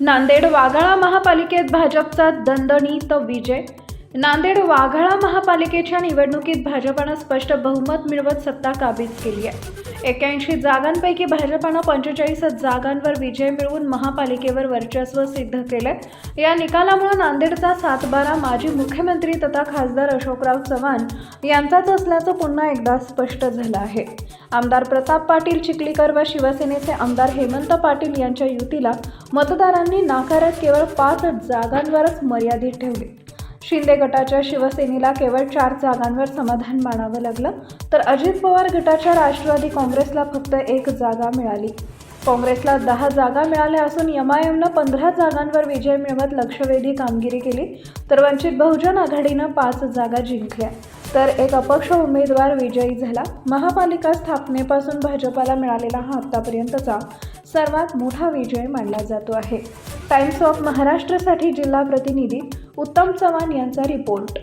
नांदेड वाघाळा महापालिकेत भाजपचा दणदणीत विजय. नांदेड वाघाळा महापालिकेच्या निवडणुकीत भाजपानं स्पष्ट बहुमत मिळवत सत्ता काबीज केली आहे. एक्याऐंशी जागांपैकी भाजपानं पंचेचाळीस जागांवर विजय मिळवून महापालिकेवर वर्चस्व सिद्ध केलंय. या निकालामुळे नांदेडचा सातबारा माजी मुख्यमंत्री तथा खासदार अशोकराव चव्हाण यांचाच असल्याचं पुन्हा एकदा स्पष्ट झालं आहे. आमदार प्रताप पाटील चिखलीकर व शिवसेनेचे आमदार हेमंत पाटील यांच्या युतीला मतदारांनी नाकारत केवळ पाच जागांवरच मर्यादित ठेवली. शिंदे गटाच्या शिवसेनेला केवळ चार जागांवर समाधान मानावं लागलं तर अजित पवार गटाच्या राष्ट्रवादी काँग्रेसला फक्त एक जागा मिळाली. काँग्रेसला दहा जागा मिळाल्या असून एमआयएमनं पंधरा जागांवर विजय मिळवत लक्षवेधी कामगिरी केली तर वंचित बहुजन आघाडीनं पाच जागा जिंकल्या. तर एक अपक्ष उमेदवार विजयी झाला. महापालिका स्थापनेपासून भाजपाला मिळालेला हा आत्तापर्यंतचा सर्वात मोठा विजय मानला जातो आहे. टाइम्स ऑफ महाराष्ट्रसाठी जिल्हा प्रतिनिधी उत्तम चव्हाण यांचा रिपोर्ट.